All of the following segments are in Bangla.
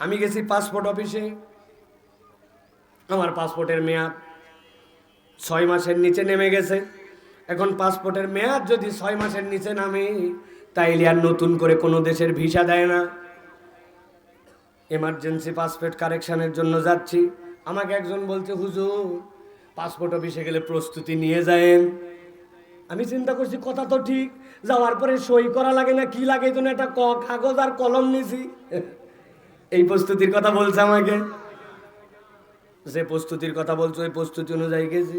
আমি গেছি পাসপোর্ট অফিসে আমার পাসপোর্টের মেয়াদ ছয় মাসের নিচে নেমে গেছে। এখন পাসপোর্টের মেয়াদ যদি ছয় মাসের নিচে নামে, তাইলে আর নতুন করে কোনো দেশের ভিসা দেয় না। এমার্জেন্সি পাসপোর্ট কারেকশনের জন্য যাচ্ছি। আমাকে একজন বলছে, হুজুর পাসপোর্ট অফিসে গেলে প্রস্তুতি নিয়ে যায়েন। আমি চিন্তা করছি, কথা তো ঠিক, যাওয়ার পরে সই করা লাগে না, কি লাগে জন্য একটা কাগজ আর কলম নিছি। এই প্রস্তুতির কথা বলছে আমাকে। যে প্রস্তুতির কথা বলছো, ওই প্রস্তুতি অনুযায়ী গেছি।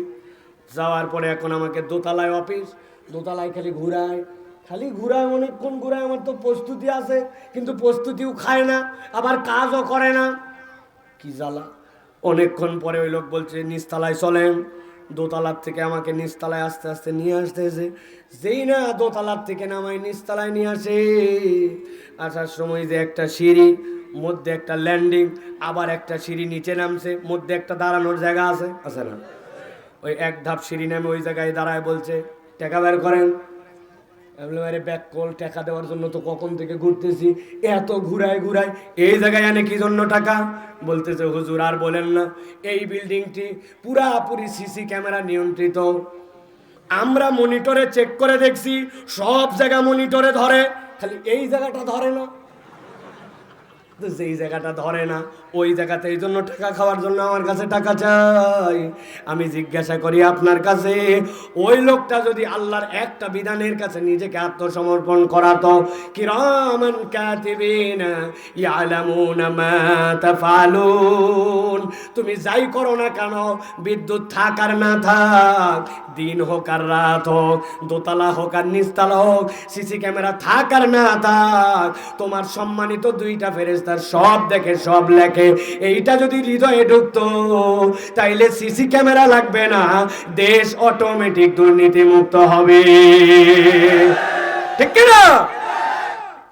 যাওয়ার পরে এখন আমাকে দোতলায় অফিস, দোতলায় খালি ঘুরায়। খালি ঘুরায় অনেকক্ষণ ঘুরায়, আমার তো প্রস্তুতি আছে, কিন্তু প্রস্তুতিও খায় না, আবার কাজও করে না। কি জ্বালা। অনেকক্ষণ পরে ওই লোক বলছে নিচতলায় চলেন। দোতলার থেকে আমাকে নিচতলায় আস্তে আস্তে নিয়ে আসতেছে। যেই না দোতলার থেকে নামাই নিচতলায় নিয়ে আসে। আসার সময় যে একটা সিঁড়ি, মধ্যে একটা ল্যান্ডিং আবার একটা সিঁড়ি নিচে নামছে, মধ্যে একটা দাঁড়ানোর জায়গা আছে আছে না? ওই এক ধাপ সিঁড়ি নামে ওই জায়গায় দাঁড়ায় বলছে, টাকা বের করেন। আরে ব্যাক কল, টাকা দেওয়ার জন্য তো কখন থেকে ঘুরতেছি? এত ঘুরায় ঘুরায়, এই জায়গায় আনে কি জন্য টাকা? বলতেছে, হুজুর, আর বলেন না, এই বিল্ডিংটি পুরাপুরি সিসি ক্যামেরা নিয়ন্ত্রিত। আমরা মনিটরে চেক করে দেখছি, সব জায়গা মনিটরে ধরে, খালি এই জায়গাটা ধরে না তো যেই জায়গাটা ধরে না, ওই জায়গাতে এই জন্য টাকা খাওয়ার জন্য আমার কাছে টাকা চাই। আমি জিজ্ঞাসা করি আপনার কাছে, ওই লোকটা যদি আল্লাহর একটা বিধানের কাছে নিজেকে আত্মসমর্পণ করাতো, কিরামান কাতিবিন তুমি যাই করো না কেন, বিদ্যুৎ থাক আর না থাক, দিন হোক আর রাত হোক, দোতলা হোক আর নিচতলা হোক, সিসি ক্যামেরা থাক আর না থাক, তোমার সম্মানিত দুইটা ফেরেস্তার সব দেখে, সব লেখে। এইটা যদি হৃদয়ে ঢুকতো, তাইলে সিসি ক্যামেরা লাগবে না। দেশ অটোমেটিক দুর্নীতি মুক্ত হবে। ঠিক কিনা?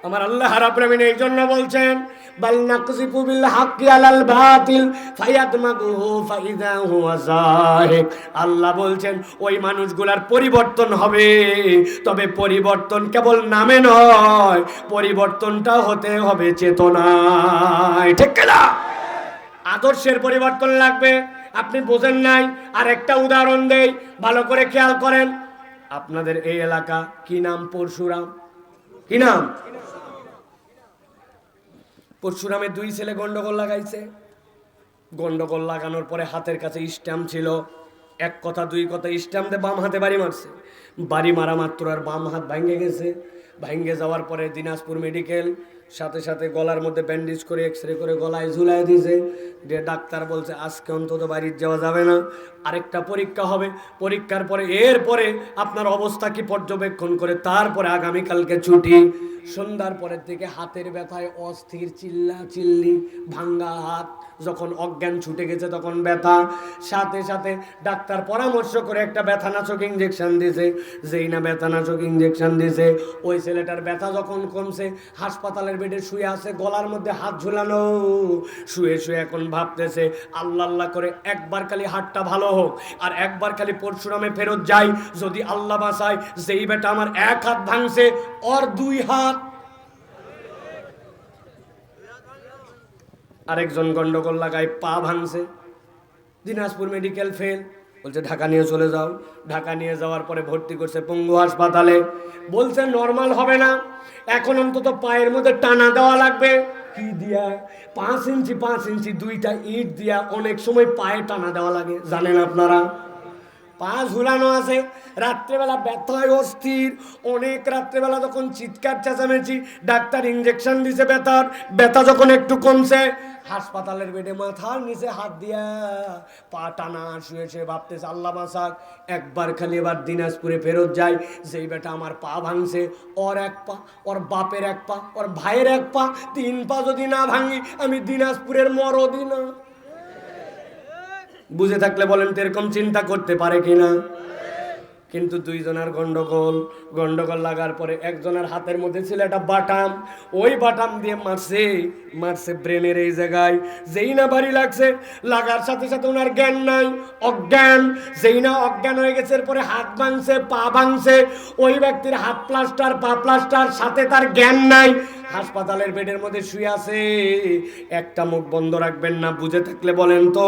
আমার আল্লাহ রাব্বুল এই জন্য বলছেন বাল নাকসিফু বিল হাক্কি আলাল বাতিল, ফায়াদমাগুহু ফাইদা হুয়া যাহিক। আল্লাহ বলছেন, ওই মানুষগুলার পরিবর্তন হবে। তবে পরিবর্তন কেবল নামে নয়, পরিবর্তনটা হতে হবে চেতনায়। ঠিক কিনা? আদর্শের পরিবর্তন লাগবে। আপনি বোঝেন নাই। আর একটা উদাহরণ দেই, ভালো করে খেয়াল করেন। আপনাদের এই এলাকা কি নাম পরশুরাম? কি নাম? পরশুরামের দুই ছেলে গন্ডগোল লাগাইছে। গন্ডগোল লাগানোর পরে হাতের কাছে স্ট্যাম্প ছিল। এক কথা, দুই কথা, স্ট্যাম্প দিয়ে বাম হাতে বাড়ি মারছে। বাড়ি মারা মাত্র আর বাম হাত ভাঙ্গে গেছে। ভাঙ্গে যাওয়ার পরে দিনাজপুর মেডিকেল, সাথে সাথে গলার মধ্যে ব্যান্ডেজ করে এক্স রে করে গলায় ঝুলাই দিয়েছে। যে ডাক্তার বলছে, আজকে অন্তত বাড়ির যাওয়া যাবে না। আরেকটা পরীক্ষা হবে। পরীক্ষার পরে, এরপরে আপনার অবস্থা কি পর্যবেক্ষণ করে, তারপরে আগামীকালকে ছুটি। সন্ধ্যার পরের দিকে হাতের ব্যথায় অস্থির চিল্লা চিল্লি, ভাঙ্গা হাত, যখন অজ্ঞান ছুটে গেছে তখন ব্যথা। সাথে সাথে ডাক্তার পরামর্শ করে একটা ব্যথানাশক ইঞ্জেকশন দিয়েছে। যেই না ব্যথানাশক ইঞ্জেকশন দিয়েছে ওই ছেলেটার ব্যথা যখন কমছে, হাসপাতালের বেডে শুয়ে আছে, গলার মধ্যে হাত ঝুলানো। শুয়ে শুয়ে এখন ভাবতেছে, আল্লাহ আল্লাহ করে একবার খালি হাতটা ভালো হোক, আর একবার খালি পরশুরামে ফেরত যাই, যদি আল্লাহ বাসায় যেই বেটা আমার এক হাত ভাঙছে, ওর দুই হাত। আরেকজন গন্ডগোল লাগায় পা ভাঙছে, দিনাজপুর মেডিকেল ফেল বলছে, ঢাকা নিয়ে চলে যাও। ঢাকা নিয়ে যাওয়ার পরে ভর্তি করছে পঙ্গু হাসপাতালে। বলছে, নর্মাল হবে না। এখন অন্তত পায়ের মধ্যে টানা দেওয়া লাগবে। কি দিয়া? পাঁচ ইঞ্চি পাঁচ ইঞ্চি দুইটা ইট দিয়া অনেক সময় পায়ে টানা দেওয়া লাগে, জানেন আপনারা? পা ঝুলানো আছে। রাত্রেবেলা ব্যথায় অস্থির। অনেক রাত্রেবেলা যখন চিৎকার চেঁচামেচি, ডাক্তার ইঞ্জেকশন দিছে ব্যথার। ব্যথা যখন একটু কমছে হাসপাতালের বেডে মাথার নিচে হাত দিয়া পা টানা শুয়ে শুয়ে ভাবতেছে, আল্লাহ মাসাক একবার খালি এবার দিনাজপুরে ফেরত যায় যেই বেটা আমার পা ভাঙছে, ওর এক পা, ওর বাপের এক পা, ওর ভাইয়ের এক পা, তিন পা যদি না ভাঙি, আমি দিনাজপুরের মরদি না। বুঝে থাকলে বলেন তো এরকম চিন্তা করতে পারে কিনা? কিন্তু দুইজনের গন্ডগোল গন্ডগোল লাগার পরে একজনের হাতের মধ্যে ছিল একটা বাটাম। ওই বাটাম দিয়ে মারছে মারছে ব্রেনের এই জায়গায়। যেই না বাড়ি লাগছে, লাগার সাথে সাথে ওনার জ্ঞান নাই, অজ্ঞান। যেই না অজ্ঞান হয়ে গেছে, এরপরে হাত ভাঙছে, পা ভাঙছে। ওই ব্যক্তির হাত প্লাস্টার পা প্লাস্টার সাথে তার জ্ঞান নাই। হাসপাতালের বেডের মধ্যে শুয়ে আছে। একটা মুখ বন্ধ রাখবেন না, বুঝে থাকলে বলেন তো।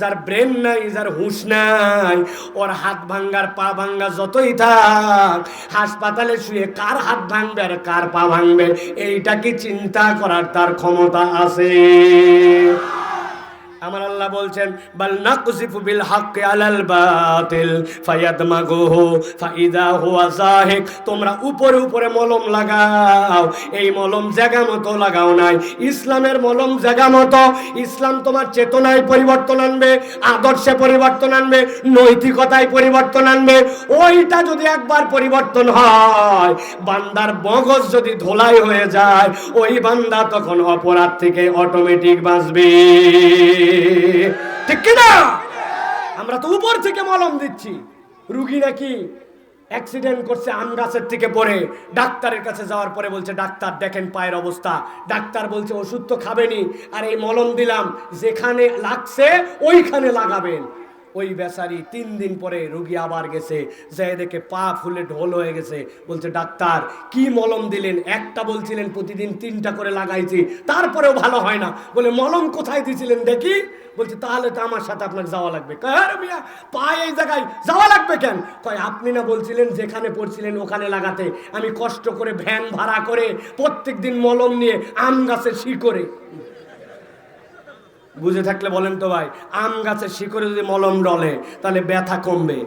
যার ব্রেন নাই, যার হুঁশ নাই, ওর হাত ভাঙ্গার পা ভাঙ্গা যতই থাক, হাসপাতালে শুয়ে কার হাত ভাঙবে আর কার পা ভাঙবে, এইটা কি চিন্তা করার তার ক্ষমতা আছে? আল্লাহ বলছেন, বাল নাকসিফু বিল হাক্কি আলাল বাতিল, ফায়াদমাগুহু, ফাইদা হুয়া যাহিক, তোমরা উপরে উপরে মলম লাগাও, এই মলম জায়গা মতো লাগাও নাই, ইসলামের মলম জায়গা মতো, ইসলাম তোমার চেতনায় পরিবর্তন আনবে, আদর্শে পরিবর্তন আনবে, নৈতিকতায় পরিবর্তন আনবে, ওইটা যদি একবার পরিবর্তন হয়, বান্দার মগজ যদি ধোলাই হয়ে যায়, ওই বান্দা তখন অপরাধ থেকে অটোমেটিক বাঁচবে। ঠিক কিনা? আমরা তো উপর থেকে মলম দিচ্ছি। রুগী নাকি অ্যাক্সিডেন্ট করছে আম গাছের থেকে পরে ডাক্তারের কাছে যাওয়ার পরে বলছে, ডাক্তার, দেখেন পায়ের অবস্থা। ডাক্তার বলছে, ওষুধ তো খাবেনি আর এই মলম দিলাম, যেখানে লাগছে, ওইখানে লাগাবেন। ওই বেচারি তিন দিন পরে রুগী আবার গেছে। যে দেখে পা ফুলে ঢোল হয়ে গেছে। বলছে, ডাক্তার, কি মলম দিলেন? একটা বলছিলেন, প্রতিদিন তিনটা করে লাগাইছি। তারপরেও ভালো হয় না। বলে, মলম কোথায় দিয়েছিলেন দেখি? বলছে, তাহলে তো আমার সাথে আপনার যাওয়া লাগবে। কয় "আরে মিয়া, পায়ে এই জায়গায় যাওয়া লাগবে কেন? কয়, আপনি না বলছিলেন যেখানে পড়ছিলেন ওখানে লাগাতে। আমি কষ্ট করে ভ্যান ভাড়া করে প্রত্যেক দিন মলম নিয়ে আম গাছের শিকড়ে। বুঝে থাকলে বলেন তো ভাই আম গাছের শিকড়ে যদি মলম ডলে তাহলে ব্যথা কমবে।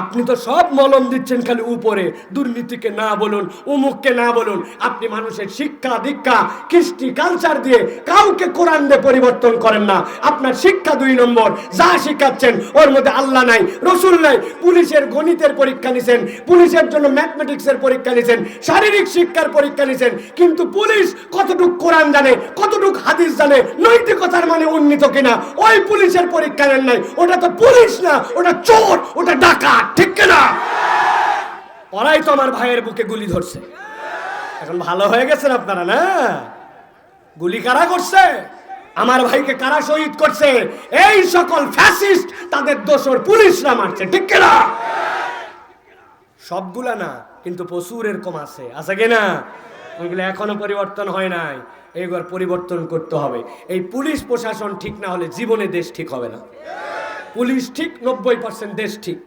আপনি তো সব মলম দিচ্ছেন খালি উপরে। দুর্নীতিকে না বলুন, উমুককে না বলুন। আপনি মানুষের শিক্ষা, দীক্ষা, কৃষ্টি কালচার দিয়ে কাউকে কোরআন দিয়ে পরিবর্তন করেন না। আপনার শিক্ষা দুই নম্বর। যা শিখাচ্ছেন, ওর মধ্যে আল্লাহ নাই, রসুল নাই। পুলিশের গণিতের পরীক্ষা নিছেন, পুলিশের জন্য ম্যাথমেটিক্সের পরীক্ষা নিছেন, শারীরিক শিক্ষার পরীক্ষা নিছেন, কিন্তু পুলিশ কতটুক কোরআন জানে, কতটুক হাদিস জানে, নৈতিকতার মানে উন্নীত কিনা, ওই পুলিশের পরীক্ষা নেন নাই। ওটা তো পুলিশ না, ওটা চোর, ওটা ডাকাত। ঠিক না ওরাই তো আমার ভাইয়ের বুকে গুলি ধরছে। এখন ভালো হয়ে গেছেন আপনারা, না? গুলি কারা করছে? আমার ভাইকে কারা শহীদ করছে? এই সকল ফ্যাসিস্ট, তাদের দোষর পুলিশরা মারছে, ঠিক না সবগুলা না, কিন্তু প্রচুর এরকম আছে। আছে কিনা ওইগুলো এখনও পরিবর্তন হয় নাই। এইবার পরিবর্তন করতে হবে। এই পুলিশ প্রশাসন ঠিক না হলে জীবনে দেশ ঠিক হবে না। পুলিশ ঠিক, নব্বই পার্সেন্ট দেশ ঠিক।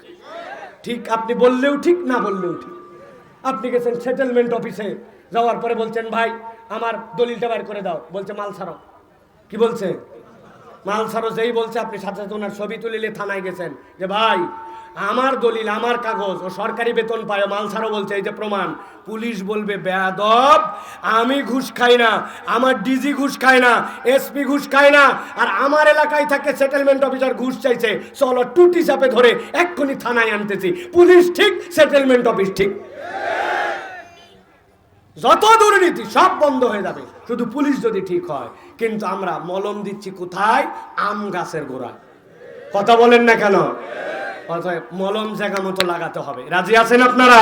ঠিক আপনি বললেও ঠিক, না বললেও ঠিক। আপনি গেছেন সেটেলমেন্ট অফিসে যাওয়ার পরে বলছেন, ভাই, আমার দলিলটা বের করে দাও। বলছে, মাল ছাড়ো। কি বলছে? মাল ছাড়ো যেই বলছে, আপনি সাথে সাথে ওনার ছবি তুলিলে থানায় গেছেন যে, ভাই আমার দলিল, আমার কাগজ, ও সরকারি বেতন পায় মাল ছাড়ো বলছে, এই যে প্রমাণ। পুলিশ বলবে, বেয়াদব, আমি ঘুষ খাই না, আমার ডিজি ঘুষ খায় না, এসপি ঘুষ খায় না, আর আমার এলাকায় থাকে সেটেলমেন্ট অফিসার ঘুষ চাইছে। চলো টুটি চাপে ধরে এক্ষুনি থানায় আনতেছি। পুলিশ ঠিক সেটেলমেন্ট অফিস ঠিক। যত দুর্নীতি, সব বন্ধ হয়ে যাবে। শুধু পুলিশ যদি ঠিক হয়, কিন্তু আমরা মলম দিচ্ছি কোথায়? আম গাছের গোড়ায়। কথা বলেন না কেন? মলম জায়গা মতো লাগাতে হবে। রাজি আছেন আপনারা?